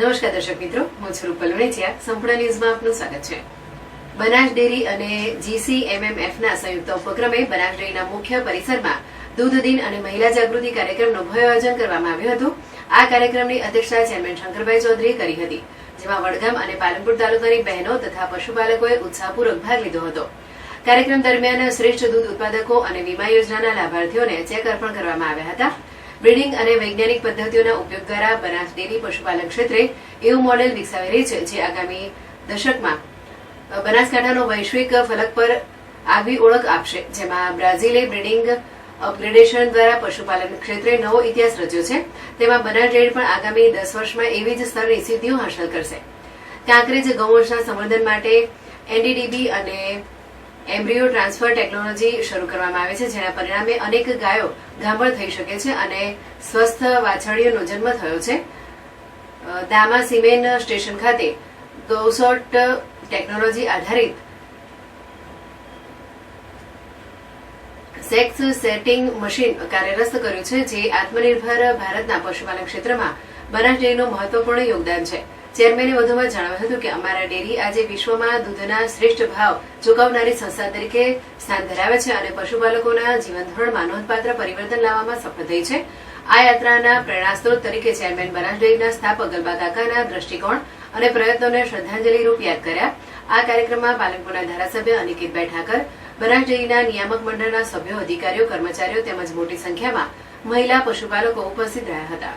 નમસ્કાર દર્શક મિત્રો, હું છું રૂપલ વણેચિયા સંપૂર્ણ ન્યૂઝમાં આપનું સ્વાગત છે. બનાસ ડેરી અને જીસીએમએમએફના સંયુક્ત ઉપક્રમે બનાસ ડેરીના મુખ્ય પરિસરમાં દૂધ દિન અને મહિલા જાગૃતિ કાર્યક્રમનું ભવ્ય આયોજન કરવામાં આવ્યું હતું. આ કાર્યક્રમની અધ્યક્ષતા ચેરમેન શંકરભાઈ ચૌધરીએ કરી હતી, જેમાં વડગામ અને પાલનપુર તાલુકાની બહેનો તથા પશુપાલકોએ ઉત્સાહપૂર્વક ભાગ લીધો હતો. કાર્યક્રમ દરમિયાન શ્રેષ્ઠ દૂધ ઉત્પાદકો અને વીમા યોજનાના લાભાર્થીઓને ચેક અર્પણ કરવામાં આવ્યા હતા. બ્રીડિંગ અને વૈજ્ઞાનિક પદ્ધતિઓના ઉપયોગ દ્વારા બનાસ ડેરી પશુપાલન ક્ષેત્રે એવું મોડેલ વિકસાવી રહી છે જે આગામી દશકમાં બનાસકાંઠાનો વૈશ્વિક ફલક પર આગવી ઓળખ આપશે. જેમાં બ્રાઝિલે બ્રીડિંગ અપગ્રેડેશન દ્વારા પશુપાલન ક્ષેત્રે નવો ઇતિહાસ રચ્યો છે. તેમાં બનાસ ડેરી પણ આગામી દસ વર્ષમાં એવી જ સ્તરની સિદ્ધિઓ હાંસલ કરશે. કાંકરેજ ગૌવંશના સંવર્ધન માટે એનડીડીબી અને એમ્બ્રિયો ટ્રાન્સફર ટેકનોલોજી શરૂ કરવામાં આવે છે, જેના પરિણામે અનેક ગાયો ગામળ થઈ શકે છે અને સ્વસ્થ વાછરડીઓનો જન્મ થયો છે. દામા સિમેન સ્ટેશન ખાતે ગૌસોટ ટેકનોલોજી આધારિત સેક્સ સેટિંગ મશીન કાર્યરત કર્યું છે, જે આત્મનિર્ભર ભારતના પશુપાલન ક્ષેત્રમાં બનાસ ડેરીનું મહત્વપૂર્ણ યોગદાન છે. ચેરમેને વધુમાં જણાવ્યું હતું કે અમારા ડેરી આજે વિશ્વમાં દૂધના શ્રેષ્ઠ ભાવ ચૂકવનારી સંસ્થા તરીકે સ્થાન ધરાવે છે અને પશુપાલકોના જીવન ધોરણમાં નોંધપાત્ર પરિવર્તન લાવવામાં સફળ થઈ છે. આ યાત્રાના પ્રેરણાસ્ત્રોત તરીકે ચેરમેન બનાસ ડેરીના સ્થાપક ગલબા કાકાના દ્રષ્ટિકોણ અને પ્રયત્નોને શ્રદ્ધાંજલિ રૂપ યાદ કર્યા. આ કાર્યક્રમમાં પાલનપુરના ધારાસભ્ય અનિકેતભાઈ ઠાકર બનાસ ડેરીના નિયામક મંડળના સભ્યો, અધિકારીઓ, કર્મચારીઓ તેમજ મોટી સંખ્યામાં મહિલા પશુપાલકો ઉપસ્થિત રહ્યા હતા.